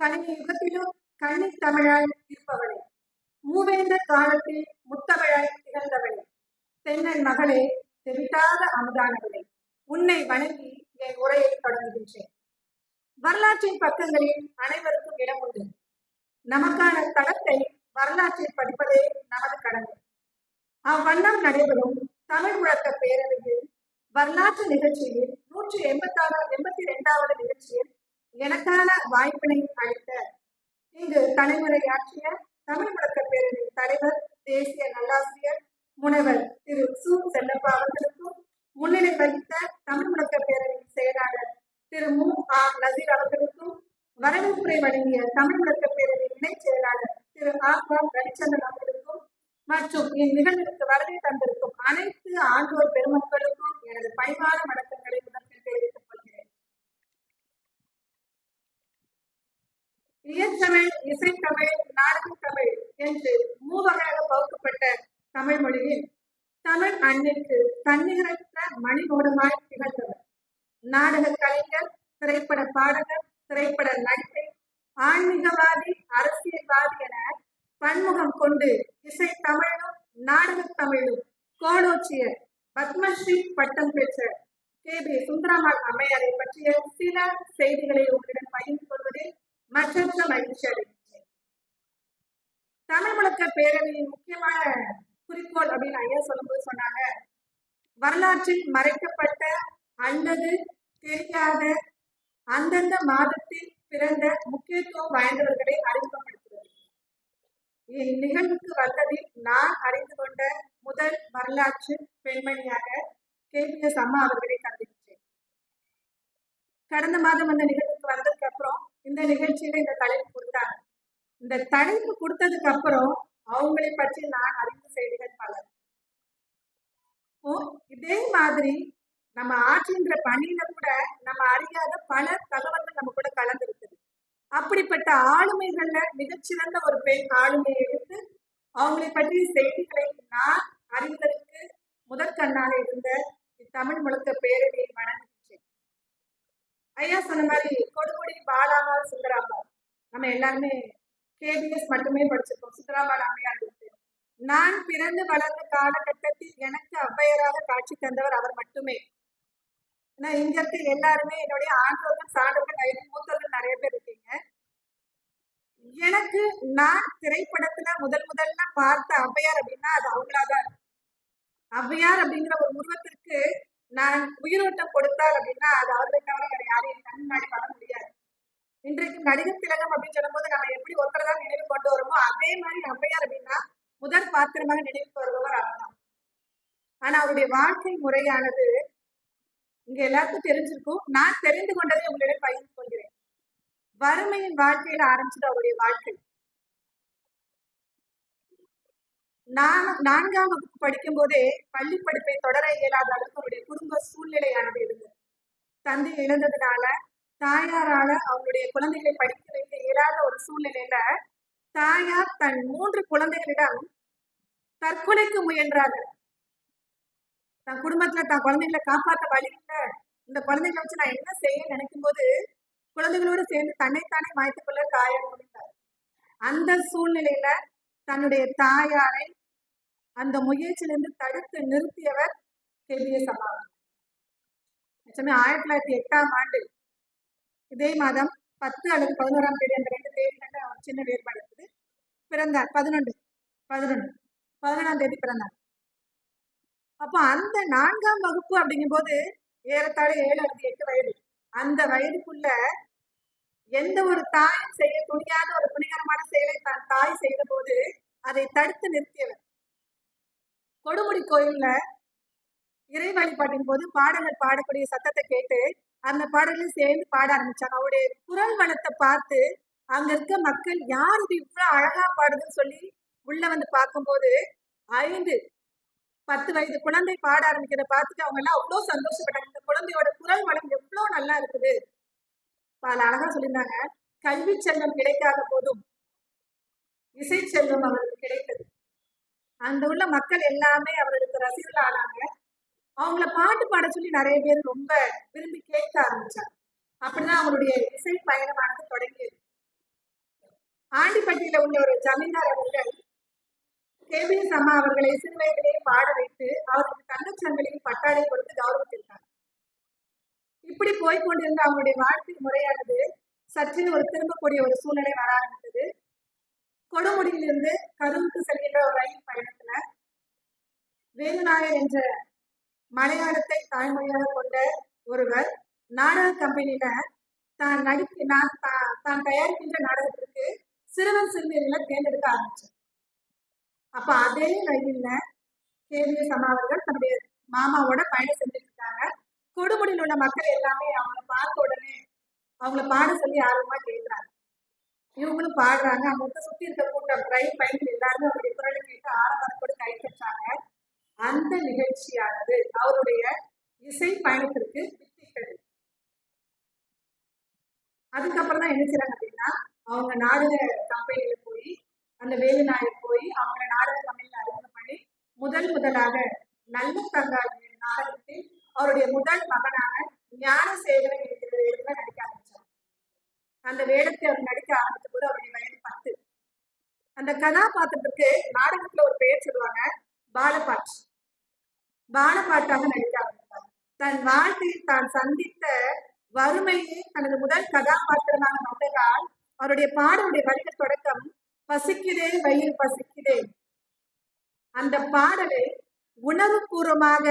கணினி யுகத்திலும் கண்ணி தமிழாய் இருப்பவளே. மூவேந்தர் காலத்தில் முத்தமிழாய் திகழ்ந்தவளே. தென்னன் மகளே தெவிட்டாத அமுதானவளே உன்னை வணங்கி என் உரையை தொடங்குகின்றேன். வரலாற்றின் பக்கங்களில் அனைவருக்கும் இடம் உண்டு. நமக்கான தளத்தை வரலாற்றில் படிப்பதே நமது கடமை. அவ்வண்ணம் நடைபெறும் தமிழ் முழக்க பேரவையில் வரலாற்று நிகழ்ச்சியில் நூற்றி எண்பத்தாறு எண்பத்தி இரண்டாவது நிகழ்ச்சியில் எனக்கான வாய்ப்பினை அளித்த இங்கு தலைமுறையாற்றிய தமிழ் முழக்க பேரவையின் தலைவர் தேசிய நல்லாசிரியர் முனைவர் திரு சு. செல்லப்பா அவர்களுக்கும் முன்னிலை வகித்த தமிழ் முழக்க பேரவையின் செயலாளர் திரு மு. ஆ. நசீர் அவர்களுக்கும் வரவேற்புரை வழங்கிய தமிழ் முழக்க பேரவை இணைச் செயலாளர் திரு ஆ ரவிச்சந்திரன் அவர்களுக்கும் மற்றும் இந்நிகழ்வு தமிழ் தன்னிகரற்ற மணிமோடமாய் திகழ்ந்தவர். நாடக கலைஞர் திரைப்பட பாடகர் திரைப்பட நடிகை ஆன்மீகவாதி அரசியல்வாதி என பன்முகம் கொண்டு இசை தமிழும் நாடக தமிழும் கோலோச்சிய பத்மஸ்ரீ பட்டம் பெற்ற கே. பி. சுந்தரமால் அம்மையாரை பற்றிய சில செய்திகளை உங்களிடம் பகிர்ந்து கொள்வதில் மற்றற்ற மகிழ்ச்சி அடைகின்றேன். தமிழ் முழக்க பேரவையின் முக்கியமான குறிக்கோள் அப்படின்னு ஐயா சொல்லும்போது சொன்னாங்க. வரலாற்றில் மறைக்கப்பட்ட அல்லது தெரியாத அந்தந்த மாதத்தில் பிறந்த முக்கியத்துவம் வாய்ந்தவர்களை அறிமுகப்படுத்துவது. இந்நிகழ்வுக்கு வந்ததில் நான் அறிந்து கொண்ட முதல் வரலாற்று பெண்மணியாக கே. பி. எஸ். அம்மா அவர்களை கருதுகின்றேன் கடந்த மாதம் அந்த நிகழ்வுக்கு வந்ததுக்கு அப்புறம் இந்த நிகழ்ச்சியில இந்த தலைப்பு கொடுத்தாங்க. இந்த தலைப்பு கொடுத்ததுக்கு அப்புறம் அவங்களை பற்றி நான் அறிந்த செய்திகள் பல. இதே மாதிரி நம்ம ஆற்றுகின்ற பணியில கூட நம்ம அறியாத பல தகவல்கள் நம்ம கூட கலந்துருக்குது. அப்படிப்பட்ட ஆளுமைகள்ல மிகச்சிறந்த ஒரு பெண் ஆளுமையை எடுத்து அவங்களை பற்றிய செய்திகளை நான் அறிவதற்கு முதற்கண்ணாக இருந்த தமிழ் முழுக்க பேரவையை வணங்குகின்றேன் ஐயா சொன்ன மாதிரி கொடுமுடி பாலாமா சுந்தராமா நம்ம எல்லாருமே கேபிஎஸ் மட்டுமே படிச்சிருக்கோம். சுந்தராமா அம்மையார் நான் பிறந்து வளர்ந்த காலகட்டத்தில் எனக்கு அவ்வையராக காட்சி தந்தவர் அவர் மட்டுமே. நான் இங்க இருக்க எல்லாருமே என்னுடைய ஆண்டோர்கள் சான்றோர்கள் ஐந்து மூத்தவர்கள் நிறைய பேர் இருக்கீங்க. எனக்கு நான் திரைப்படத்துல முதல் முதல்ல பார்த்த அவ்வையார் அப்படின்னா அது அவங்களாதான் அவ்வையார் அப்படிங்கிற ஒரு உருவத்திற்கு நான் உயிரோட்டம் கொடுத்தால் அப்படின்னா அது அவர்களை தவிர வேற யாரையும் கண் முன்னாடி வர முடியாது. இன்றைக்கு நடிகர் திலகம் அப்படின்னு சொல்லும்போது நம்ம எப்படி ஒருத்தர் தான் நினைவு கொண்டு வருமோ அதே மாதிரி அவ்வையார் அப்படின்னா முதல் பாத்திரமாக நினைவுக்கு வருபவர் அவர்தான். ஆனா அவருடைய வாழ்க்கை முறையானது இங்க எல்லாருக்கும் தெரிஞ்சிருக்கும். நான் தெரிந்து கொண்டதை உங்களிடம் பகிர்ந்து கொள்கிறேன். வறுமையின் வாழ்க்கையில ஆரம்பிச்சது அவருடைய வாழ்க்கை. நான் நான்காம் வகுப்பு படிக்கும் போதே பள்ளி படிப்பை தொடர இயலாத அளவுக்கு அவருடைய குடும்ப சூழ்நிலையானது இருந்தது. தந்தை இழந்ததுனால தாயாரால அவங்களுடைய குழந்தைகளை படிக்க வைக்க இயலாத ஒரு சூழ்நிலையில தாயார் தன் மூன்று குழந்தைகளிடம் தற்கொலைக்கு முயன்றார்கள் தன் குடும்பத்துல தன் குழந்தைகளை காப்பாற்ற வழி இல்லை. இந்த குழந்தைகளை வச்சு நான் என்ன செய்ய நினைக்கும் போது குழந்தைகளோடு சேர்ந்து தன்னைத்தானே மாய்த்துக் கொள்ள தாயார் முடிந்தார் அந்த சூழ்நிலையில தன்னுடைய தாயாரை அந்த முயற்சியிலிருந்து தடுத்து நிறுத்தியவர் பெரிய அம்மா. நிச்சயமே ஆயிரத்தி தொள்ளாயிரத்தி எட்டாம் ஆண்டு இதே மாதம் பத்து அல்லது பதினோராம் தேதி அந்த ரெண்டு தேதிகள்ல சின்ன வேறுபாடு. பிறந்தார். பதினொன்று. பதினொன்று. பதினொன்றாம் தேதி பிறந்தார். அப்போ அந்த நான்காம் வகுப்பு அப்படிங்கும்போது ஏறத்தாழ ஏழு அல்லது எட்டு வயது. அந்த வயதுக்குள்ள எந்த ஒரு தாயும் செய்ய துணியாத ஒரு புனிகரமான செயலை தான் தாய் செய்த போது அதை தடுத்து நிறுத்தியவர். கொடுமுடி கோயில்ல இறை வழிபாட்டின் போது பாடல்கள் பாடக்கூடிய சத்தத்தை கேட்டு அந்த பாடலையும் சேர்ந்து பாட ஆரம்பிச்சாங்க. அவருடைய குரல் வளத்தை பார்த்து அங்க இருக்க மக்கள் யார் இது இவ்வளவு அழகா பாடுதுன்னு சொல்லி உள்ள வந்து பார்க்கும்போது ஐந்து பத்து வயது குழந்தை பாட ஆரம்பிக்கிறத பார்த்துட்டு அவங்க எல்லாம் அவ்வளோ சந்தோஷப்பட்டாங்க. இந்த குழந்தையோட குரல் வளம் எவ்வளோ நல்லா இருக்குது. பல அழகா சொல்லியிருந்தாங்க. கல்வி செல்வம் கிடைக்காத போதும் இசை செல்வம் அவருக்கு கிடைத்தது. அந்த உள்ள மக்கள் எல்லாமே அவர்களுக்கு ரசிகர்கள் ஆனாங்க. அவங்கள பாட்டு பாட சொல்லி நிறைய பேர் ரொம்ப விரும்பி கேட்க ஆரம்பிச்சாங்க. அப்படிதான் அவங்களுடைய இசை பயணமானது தொடங்கியது. ஆண்டிப்பட்டியில உள்ள ஒரு ஜமீன்தார் அவர்கள் கேபிஎஸ் அம்மா அவர்களை சிறுவயதிலே பாட வைத்து அவருக்கு தங்கச்சங்கிலியும் பட்டாளை கொடுத்து கௌரவித்திருக்காங்க இப்படி போய்கொண்டிருந்த அவங்களுடைய வாழ்க்கை முறையானது சற்றின் ஒரு திரும்பக்கூடிய ஒரு சூழ்நிலை வர ஆரம்பித்தது. கொடுமுடியிலிருந்து கரூருக்கு செல்கின்ற ஒரு ரயில் பயணத்துல வேலுநாயர் என்ற மலையாளத்தை தாய்மொழியாக கொண்ட ஒருவர் நாடக கம்பெனியில தான் நடிக்க நான் தான் தயாரிக்கின்ற நாடகத்திற்கு சிறுவன் சிறுமிகளை தேர்ந்தெடுக்க ஆரம்பிச்சார். அப்ப அதே ரயில்ல கேவிஎஸ் அம்மா அவர்கள் தன்னுடைய மாமாவோட பயணம் செஞ்சுட்டு இருக்காங்க. கொடுமுடியில் உள்ள மக்கள் எல்லாமே அவங்கள பார்த்த உடனே அவங்கள பாட சொல்லி ஆர்வமா கேட்கிறாங்க இவங்களும் பாடுறாங்க. அவங்க சுத்தி இருக்க கூட்டம் ரயில் பயணிகள் எல்லாருமே அவருடைய குரலை கேட்டு ஆரம்பத்தோடு கை தட்டாங்க அந்த நிகழ்ச்சியானது அவருடைய இசை பயணத்திற்கு வித்திட்டது. அதுக்கப்புறம் தான் என்ன செய்யறாங்க அப்படின்னா அவங்க நாடக கம்பெனியில போய் அந்த வேலு நாயர் போய் அவங்க நாடக கம்பெனியில அறிமுகம் பண்ணி முதல் முதலாக நல்ல தங்காளி நாடகத்தில் அவருடைய முதல் மகனான ஞானசேகரன் இருக்கிற வேடத்துல நடிக்க ஆரம்பிச்சார். அந்த வேடத்தை அவர் நடிக்க ஆரம்பித்த போது அவருடைய வயது பத்து. அந்த கதாபாத்திரத்துக்கு நாடகத்துல ஒரு பெயர் சொல்லுவாங்க பாலபாட் பாலபாட்டாக நடிக்க ஆரம்பித்தார். தன் வாழ்க்கையில் தான் சந்தித்த வறுமையை தனது முதல் கதாபாத்திரமாக நம்பதால் அவருடைய பாடலுடைய வரிகள் தொடக்கம் பசிக்குதே வயிறு பசிக்குதே. அந்த பாடலை உணர்வுபூர்வமாக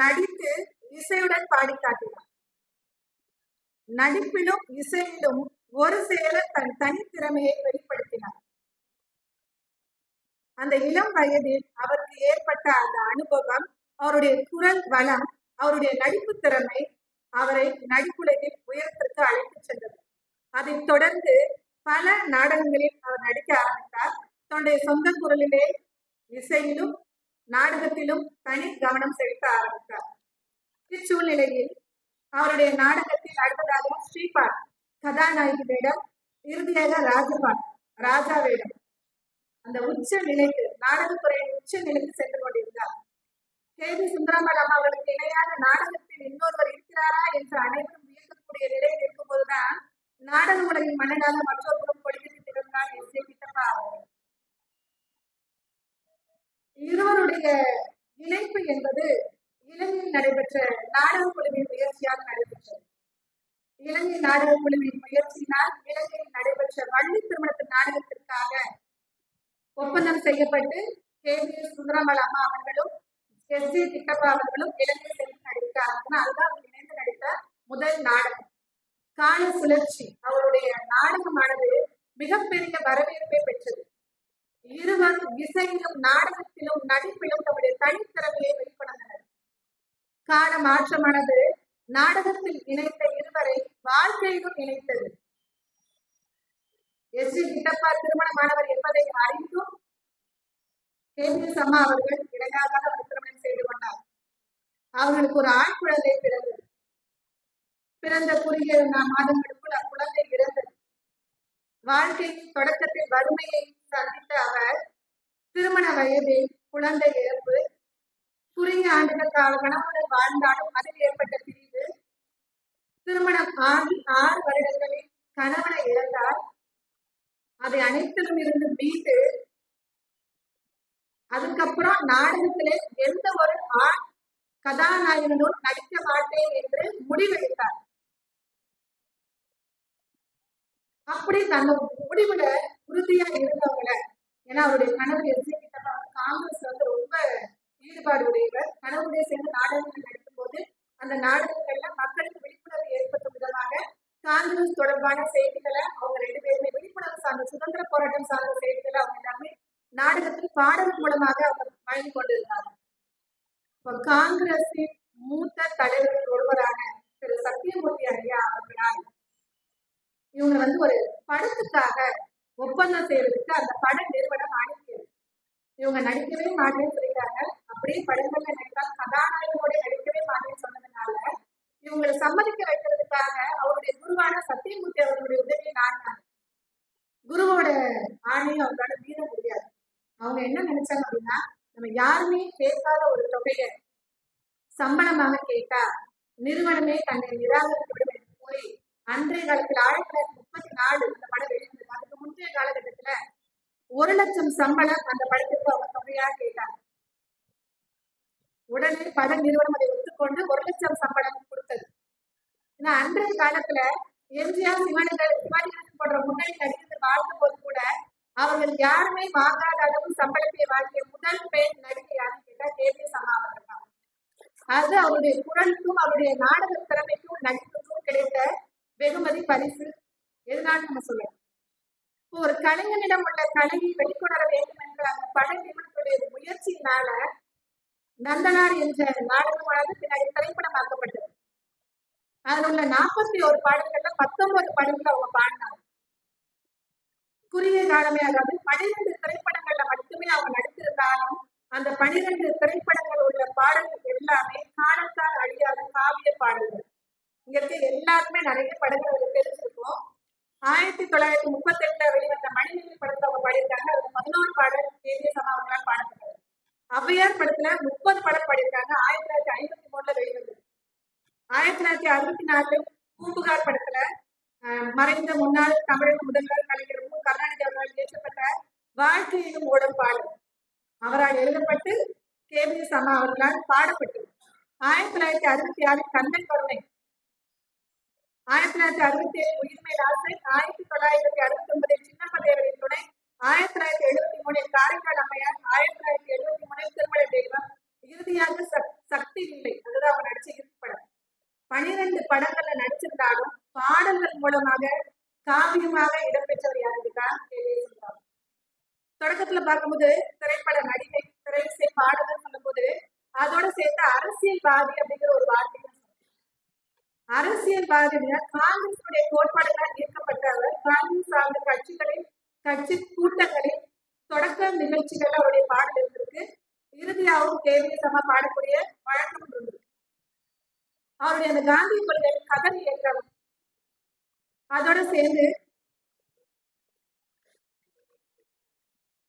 நடித்து இசையுடன் பாடி காட்டினார். நடிப்பிலும் இசையிலும் ஒரு சேர தன் தனித்திறமையை வெளிப்படுத்தினார். அந்த இளம் வயதில் அவருக்கு ஏற்பட்ட அந்த அனுபவம் அவருடைய குரல் வளம் அவருடைய நடிப்பு திறமை அவரை நடிப்புலகில் உயரத்திற்கு அழைத்துச் சென்றது. அதைத் தொடர்ந்து பல நாடகங்களில் அவர் நடிக்க ஆரம்பித்தார். தன்னுடைய சொந்த குரலிலே இசையிலும் நாடகத்திலும் தனி கவனம் செலுத்த ஆரம்பித்தார். இச்சூழ்நிலையில் அவருடைய நாடகத்தில் அடுத்ததாக ஸ்ரீபாத் கதாநாயகி வேடம் இறுதியாக ராஜபாட் ராஜா வேடம். அந்த உச்ச நிலைக்கு நாடகத்துறையின் உச்ச நிலைக்கு சென்று கொண்டிருந்தார். கே. வி. சுந்தரமலம் அவர்களுக்கு இணையான நாடகத்தில் இன்னொருவர் இருக்கிறாரா என்று அனைவரும் வியக்கக்கூடிய நிலையில் இருக்கும்போதுதான் நாடக உலகின் மன்னனாக மற்றவர்களும் கொடிகட்டி திகழ்ந்தார் எஸ் ஏ கிட்டப்பா இருவருடைய இணைப்பு என்பது இலங்கையில் நடைபெற்ற நாடக குழுவின் முயற்சியாக நடைபெற்றது. இலங்கை நாடக குழுவின் முயற்சியினால் இலங்கையில் நடைபெற்ற வள்ளி திருமணத்து நாடகத்திற்காக ஒப்பந்தம் செய்யப்பட்டு கே. வி சுந்தரமல் அம்மா அவர்களும் எஸ். ஜி திட்டப்பா அவர்களும் இலங்கை சென்று நடித்தார்கள். அதுதான் அவர் இணைந்து நடித்த முதல் நாடகம். கால சுழற்சி. அவருடைய நாடகமானது மிகப்பெரிய வரவேற்பை பெற்றது. இருவரும் இசையிலும் நாடகத்திலும் நடிப்பிலும் தம்முடைய தனித்திறமையை வெளிக்கொணர்ந்தனர். கால மாற்றமானது நாடகத்தில் இணைத்த இருவரை வாழ்க்கையிலும் இணைத்தது. எஸ். ஜி. கிட்டப்பா திருமணமானவர் என்பதை அறிந்தும் கேபிஎஸ் அம்மா அவர்கள் இடையாக அவர் திருமணம் செய்து கொண்டார். அவர்களுக்கு ஒரு ஆண் குழந்தை பிறந்தது. பிறந்த குறுகிய மாதங்களுக்குள் அக்குழந்தை இறந்தது வாழ்க்கையின் தொடக்கத்தில் வறுமையை சந்தித்த அவர் திருமண வயதில் குழந்தை இழப்பு குறுகிய ஆண்டுகள் கால கணவனுடன் வாழ்ந்தாலும் அதில் ஏற்பட்ட பிரிவு திருமணம் ஆகி ஆறு வருடங்களில் கணவனை இழந்தார் அதை அனைத்திலும் இருந்து மீண்டு அதுக்கப்புறம் நாடகத்திலே எந்த ஒரு ஆண் கதாநாயகனும் நடிக்க மாட்டேன் என்று முடிவெடுத்தார். அப்படி தன்னோட முடிவுல உறுதியா இருந்தவங்கள. ஏன்னா அவருடைய கணவர் எஸ் காங்கிரஸ் வந்து ரொம்ப ஈடுபாடு உடையவர். கணவருடைய சேர்ந்து நாடகங்கள் நடிக்கும் போது அந்த நாடகங்கள்ல மக்களுக்கு விழிப்புணர்வு ஏற்படுத்தும் விதமாக காங்கிரஸ் தொடர்பான செய்திகளை அவங்க ரெண்டு பேருமே விழிப்புணர்வு சார்ந்த சுதந்திர போராட்டம் சார்ந்த செய்திகளை அவங்க எல்லாமே நாடகத்தில் பாடல் மூலமாக அவங்க வாங்கி கொண்டிருந்தாங்க. இப்போ காங்கிரஸின் மூத்த தலைவர்கள் ஒருவரான திரு சத்தியமூர்த்தி ஐயா அவர்களால் இவங்க வந்து ஒரு படத்துக்காக ஒப்பந்தம் செய்யறதுக்கு அந்த பட நிறுவனம் அனுப்பியது இவங்க நடிக்கவே மாட்டேன்னு சொல்லிட்டாங்க. அப்படியே படங்கள்ல நடித்தால் கதாநாயகனோட நடிக்கவே மாட்டேன்னு சொன்னதுனால இவங்களை சம்மதிக்க வைக்கிறதுக்காக அவருடைய குருவான சத்தியமூர்த்தி அவர்களுடைய உதவியை நாடினாங்க குருவோட ஆணையும் அவங்களால மீற முடியாது. அவங்க என்ன நினைச்சாங்க அப்படின்னா நம்ம யாருமே கேட்காத ஒரு தொகையை சம்பளமாக கேட்டா நிறுவனமே தன்னை நிராகரித்து விடும் என்று கூறி அன்றைய காலத்தில் ஆயிரத்தி தொள்ளாயிரத்தி முப்பத்தி நாலு இந்த படம் வெளிவந்தது. அதுக்கு முந்தைய காலகட்டத்தில் ஒரு லட்சம் சம்பளம் அந்த படத்துக்கு அவங்க தொகையா கேட்டாங்க. உடனே பட நிறுவனம் அதை ஒத்துக்கொண்டு ஒரு லட்சம் சம்பளம் கொடுத்தது. ஏன்னா அன்றைய காலத்துல எம்ஜிஆர் சிவானிகள் சிவாஜி போன்ற முன்னணி நடிகர்கள் வாழ்ந்த போது கூட அவர்கள் யாருமே வாங்காத அளவு சம்பளத்தை வாங்கிய முதல் பெண் நடிகை யாருன்னு கேட்டா கேபி சம்மா அவர்கள் தான். அது அவருடைய குரலுக்கும் அவருடைய நாடக திறமைக்கும் நடிப்புக்கும் கிடைத்த வெகுமதி பரிசு. எதுனாலும் நம்ம சொல்லலாம். ஒரு கலைஞனிடம் உள்ள கலையை வெளிக்கொணர வேண்டும் என்ற அந்த பட நிறுவனத்துடைய முயற்சியினால நந்தனார் என்ற நாடகமானது பின்னாடி திரைப்படமாக்கப்பட்டது. அதில் உள்ள நாற்பத்தி ஒரு பாடல்கள்ல பத்தொன்பது பாடல்கள் அவங்க பாடினாங்க. குறுகிய காலமே அதாவது பனிரெண்டு திரைப்படங்கள்ல மட்டுமே அவங்க நடித்திருந்தாலும் அந்த பனிரெண்டு திரைப்படங்கள் உள்ள பாடல்கள் எல்லாமே காலத்தால் அழியாத காவிய பாடல்கள். இங்க இருக்க எல்லாருக்குமே நிறைய படங்கள் அவருக்கு ஆயிரத்தி தொள்ளாயிரத்தி முப்பத்தி எட்டுல வெளிவந்த மணிமேகலை படத்துல அவங்க பாடியிருக்காங்க. அதுல பதினோரு பாடல் தேசிய சமாவங்களால் பாடப்பட்டது. ஔவையார் படத்துல முப்பது பாடல் பாடியிருக்காங்க. ஆயிரத்தி தொள்ளாயிரத்தி ஐம்பத்தி மூணுல வெளிவந்தது. ஆயிரத்தி தொள்ளாயிரத்தி அறுபத்தி நாலு பூம்புகார் படத்துல மறைந்த முன்னாள் தமிழக முதல்வர் கலைஞர் மு. கருணாநிதி அவர்களால் இயற்றப்பட்ட வாழ்க்கையிலும் ஓடும் பாடல். அவரால் எழுதப்பட்டு கே. பி. சமா அவர்களால் பாடப்பட்டது. ஆயிரத்தி தொள்ளாயிரத்தி அறுபத்தி ஆறு கந்தன் கருணை ஆயிரத்தி தொள்ளாயிரத்தி அறுபத்தி ஏழு உயிர்மை ஆசை ஆயிரத்தி தொள்ளாயிரத்தி அறுபத்தி ஒன்பதில் சின்னப்ப தேவரின் துணை ஆயிரத்தி தொள்ளாயிரத்தி எழுபத்தி மூணில் காரைக்கால் அம்மையார் ஆயிரத்தி தொள்ளாயிரத்தி எழுபத்தி மூணில் திருமண தெய்வம். இறுதியாக சக்தி இல்லை அதுதான் அவங்க நடிச்ச இறுதி படம் பனிரெண்டு படங்கள்ல நடிச்சிருந்தாலும் பாடல்கள் மூலமாக காவியமாக இடம்பெற்றவர் யாருன்னா தொடக்கத்துல பார்க்கும்போது திரைப்பட நடிகை திரைசை பாடல்கள் சொல்லும்போது அதோட சேர்த்து அரசியல்வாதி அப்படிங்கிற ஒரு வார்த்தைகள் அரசியல்வாதிகள் காங்கிரசுடைய கோட்பாடுகளால் ஈர்க்கப்பட்டவர் காங்கிரஸ் சார்ந்த கட்சிகளின் கட்சி கூட்டங்களில் தொடக்க நிகழ்ச்சிகள் அவருடைய பாடல் இருந்திருக்கு. இறுதியாகவும் தேவையை சம பாடக்கூடிய வழக்கம் இருந்திருக்கு அவருடைய அந்த காந்தி கொள்கை கதர் இயக்கம் அதோட சேர்ந்து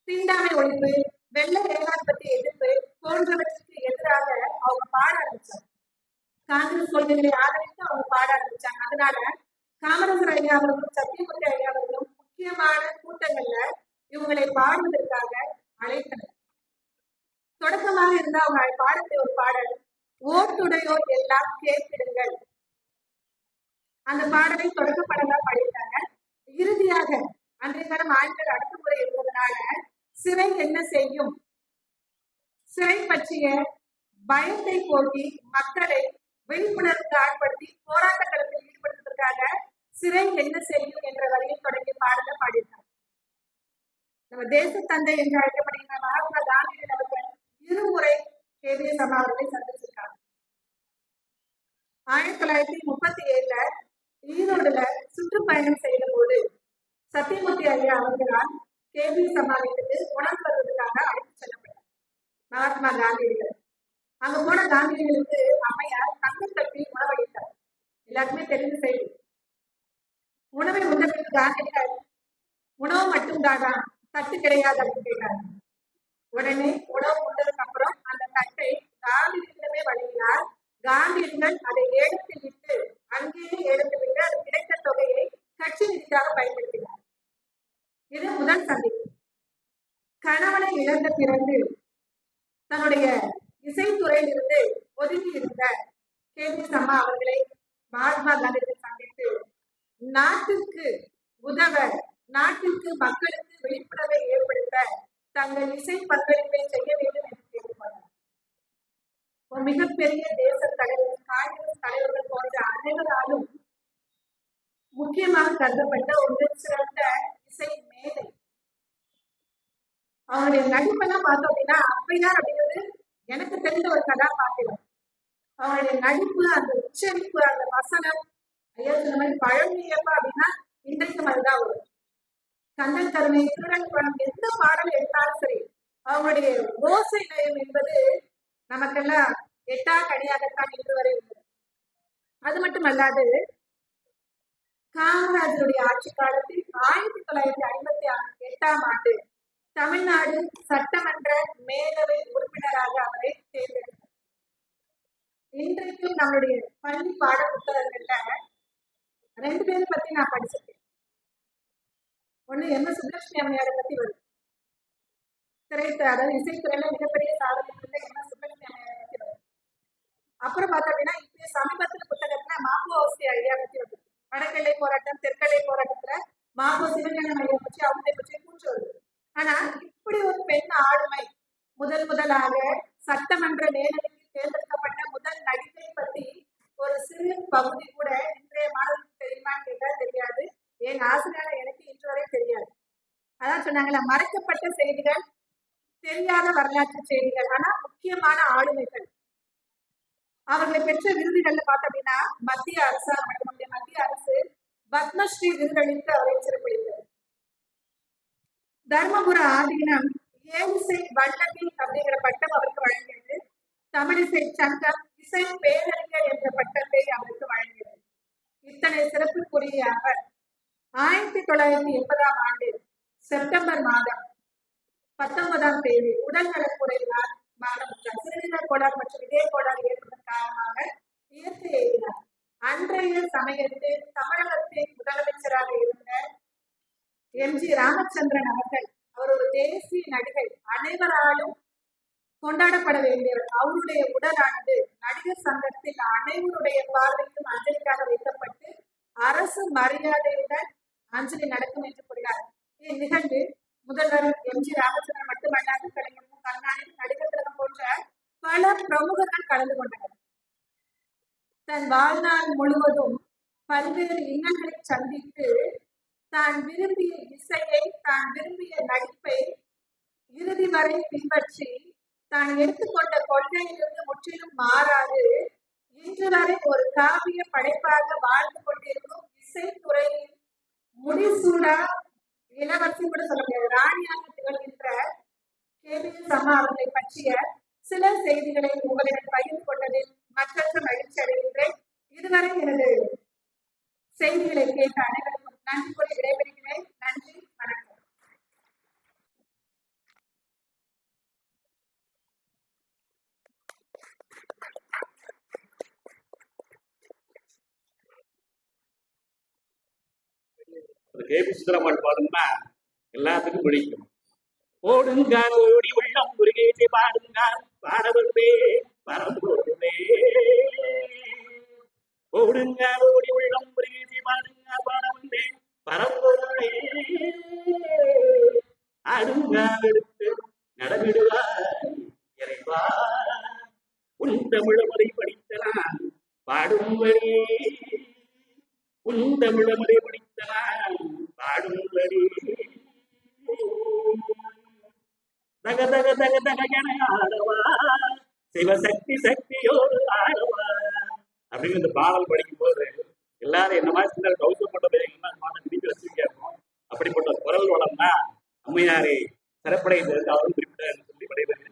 தீண்டாமை ஒழிப்பு வெள்ள ஏகாதிபத்திய எதிர்ப்பு போன்றவற்றுக்கு எதிராக அவங்க பாட ஆரம்பிச்சாங்க. காங்கிரஸ் கொள்கைகளை ஆதரித்து அவங்க பாட ஆரம்பிச்சாங்க. அதனால காமராஜர் ஐயா அவர்களும் சத்தியமூர்த்தி ஐயா அவர்களும் முக்கியமான கூட்டங்கள்ல இவங்களை பாடுவதற்காக அழைத்தனர். தொடக்கமாக இருந்த அவங்க பாடக்கூடிய ஒரு பாடல் ஓட்டுடையோர் எல்லாம் கேட்டிடுங்கள் அந்த பாடலை தொடக்க பாடலா பாடிட்டாங்க இறுதியாக அன்றைய காலம் ஆண்கள் அடக்குமுறை இருந்ததுனால சிறை என்ன செய்யும்? சிறை பற்றிய பயத்தை போக்கி மக்களை விழிப்புணர்வுக்கு ஆட்படுத்தி போராட்ட களத்தில் ஈடுபடுத்துவதற்காக சிறை என்ன செய்யும் என்ற வரியில் தொடங்கிய பாடல பாடினார் நம்ம தேச தந்தை என்று அழைக்கப்படுகிற மகாத்மா காந்தியன் அவர்கள் இருமுறை கேபிய சபா அவர்களை சந்திச்சிருக்காங்க. ஆயிரத்தி தொள்ளாயிரத்தி முப்பத்தி ஏழுல ஈரோடுல சுற்றுப்பயணம் செய்த போது சத்தியமூர்த்தி ஐயா அவர்களால் கேபிய சமாளித்துக்கு உணவு வருவதற்காக அழைத்து செல்லப்பட்டார். மகாத்மா காந்தியடிகள். அங்க போன காந்தியடிகளுக்கு அம்மையார் தங்கம் கட்டி உணவளித்தார் எல்லாருக்குமே தெரிந்து செய்தி. உணவை உதவிக்கு பிறகு காந்தியடிகள் உணவு மட்டும் தானா? தட்டு கிடையாது அப்படின்னு கேட்டார் உடனே உணவு உண்டதுக்கு அப்புறம் அந்த தட்டை காந்தியிடமே வழங்கினார். காந்தியடிகள் அதை ஏலத்தில் விட்டு அங்கேயே ஏலத்தில் விட்டு அது கிடைத்த தொகையை கட்சி நிதியாக பயன்படுத்தினார். இது முதல் சந்திப்பு கணவனை இழந்த பிறகு தன்னுடைய இசைத்துறையில் இருந்து ஒதுங்கி இருந்த கே சம்மா அவர்களை மகாத்மா காந்தியை சந்தித்து நாட்டிற்கு உதவ நாட்டிற்கு மக்களுக்கு விழிப்புணர்வை ஏற்படுத்த தங்கள் இசை பங்களிப்பை செய்ய வேண்டும் என்று கேட்டுக்கொண்டார். ஒரு மிகப்பெரிய தேச தலைவர் காங்கிரஸ் தலைவர்கள் போன்ற அனைவராலும் முக்கியமாக கருதப்பட்ட ஒரு சிறந்த இசை மேதை. அவருடைய நடிப்பெல்லாம் பார்த்தோம் அப்படின்னா அப்பையார் அப்படிங்கிறது எனக்கு தெரிந்த ஒரு கதாபாத்திரம். அவருடைய நடிப்பு அந்த உச்சரிப்பு அந்த வசனம் ஐயா சொன்ன மாதிரி பழமையப்பா அப்படின்னா இன்றைக்கும் அதுதான் வரும். கண்ணன் கருணை திருடன் படம் எந்த பாடல் எடுத்தாலும் சரி அவங்களுடைய ஓசை நயம் என்பது நமக்கெல்லாம் எட்டா கனியாகத்தான் இதுவரை உள்ளது. அது மட்டுமல்லாது காமராஜருடைய ஆட்சி காலத்தில் ஆயிரத்தி தொள்ளாயிரத்தி ஐம்பத்தி எட்டாம் ஆண்டு தமிழ்நாடு சட்டமன்ற மேலவை உறுப்பினராக அவரை தேர்ந்தெடுத்தார். இன்றைக்கும் நம்மளுடைய பள்ளி பாட புத்தகங்கள்ல ரெண்டு பேரை பத்தி நான் படிச்சிருக்கேன். ஒண்ணு எம். எஸ். சுப்லட்சுமி அம்மையாரை பத்தி வருது திரைத்துறை அதாவது இசைத்துறையில மிகப்பெரிய சாதனை எம். எஸ். சுப்பிரமணிய அம்மையாரை பத்தி வருது. அப்புறம் பார்த்தோம் அப்படின்னா இப்ப சமீபத்தில் புத்தகத்துல மாப்பு அவசி ஐயா பத்தி வருது வடக்கெல்லை போராட்டம் தெற்கெல்லை போராட்டத்துல மாப்பு சிவஞான ஐயா பற்றி அவங்களை பற்றி கூச்சு வருது ஆனா இப்படி ஒரு பெண் ஆளுமை முதல் முதலாக சட்டமன்ற மேலவையில் தேர்ந்தெடுக்கப்பட்ட முதல் நடிகை பற்றி ஒரு சிறு பகுதி கூட இன்றைய மாணவர்களுக்கு தெரியுமான்னு கேட்டா தெரியாது. என் ஆசிரியர் எனக்கு இன்று வரை தெரியாது. அதான் சொன்னாங்களே மறைக்கப்பட்ட செய்திகள் தெரியாத வரலாற்று செய்திகள் ஆனா முக்கியமான ஆளுமைகள். அவர்களை பெற்ற விருதுகள்ல பார்த்தோம் அப்படின்னா மத்திய அரசு மத்திய அரசு பத்மஸ்ரீ விருதுகளுக்கு அவரை சிறப்பிடித்தது தர்மபுர ஆதீனம் ஏழிசை வல்லவி அப்படிங்கிற பட்டம் அவருக்கு வழங்கியது. தமிழிசை சங்கம் இசை பேரறிஞர் என்ற பட்டத்தை அவருக்கு வழங்கியது. இத்தனை சிறப்புக்குரிய அவர் ஆயிரத்தி தொள்ளாயிரத்தி எண்பதாம் ஆண்டு செப்டம்பர் மாதம் பத்தொன்பதாம் தேதி உடல்நலக்குறைவினால் மரணமுற்றார் சிறுநீரக கோளாறு மற்றும் இதய கோளாறு ஏற்பதன் காரணமாக இயற்கை எழுதினார் அன்றைய சமயத்தில் தமிழகத்தின் முதலமைச்சராக இருந்த எம். ஜி. ராமச்சந்திரன் அவர்கள் அவர் ஒரு தேசிய நடிகை. அனைவராலும் கொண்டாடப்பட வேண்டியவர் அவருடைய உடலானது நடிகர் சங்கத்தில் அனைவருடைய பார்வைக்கும் அஞ்சலிக்காக வைக்கப்பட்டு அரசு மரியாதையுடன் அஞ்சலி நடக்கும் என்று கூறினார். இந்நிகழ்வு முதல்வர் எம். ஜி. ராமச்சந்திரன் மட்டுமல்லாது கலைஞர் மு. கருணாநிதி நடிகர் திலகம் போன்ற பல பிரமுகர்கள் கலந்து கொண்டனர். தன் வாழ்நாள் முழுவதும் பல்வேறு இன்னல்களை சந்தித்து தான் விரும்பிய இசையை தான் விரும்பிய நடிப்பை இறுதி வரை பின்பற்றி தான் எடுத்துக்கொண்ட கொள்கையிலிருந்து முற்றிலும் மாறாது. இன்று வரை ஒரு காவிய படைப்பாக வாழ்ந்து கொண்டிருக்கும் இசைத்துறையின் முடிசூடா இளவரசி கூட சொல்ல முடியாது. ராணியாக திகழ்கின்ற கேபிஎஸ் சம்மா அவர்களை பற்றிய சில செய்திகளை உங்களிடம் பகிர்ந்து கொண்டதில் மற்றற்ற மகிழ்ச்சி அடைகின்றேன். இதுவரை எனது செய்திகளை கேட்ட அந்த பாடும்னா எல்லாத்துக்கும் பிடிக்கும். ஓடுங்க ஓடி உள்ளம் முருகேசி பாடுங்க பாடவருமே பரம்பொருளே ஓடுங்க ஓடி உள்ளம் முருகேசி பாடுங்க பாடவருமே பரம்பொருளே அடுங்க எடுத்து நடவிடுவாய் இறைவா. உன் தமிழமறை படித்தனான் பாடும் வழி. உன் தமிழமுறை படித்தனான் நான் தக தக தக தக என ஆடவா. சிவசக்தி சக்தியோடு ஆடவா. அப்படின்னு இந்த பாடல் படிக்கும் போது எல்லாரும் என்ன மாதிரி கௌசம் கௌசப்பட்ட பேருங்கன்னா பாடம் பிடிக்க வச்சிருக்கோம் அப்படிப்பட்ட குரல் வளம்னா அம்மையாரை. சிறப்படை அவரும் குறிப்பிட்ட சொல்லி விடைபெறுகிறேன்.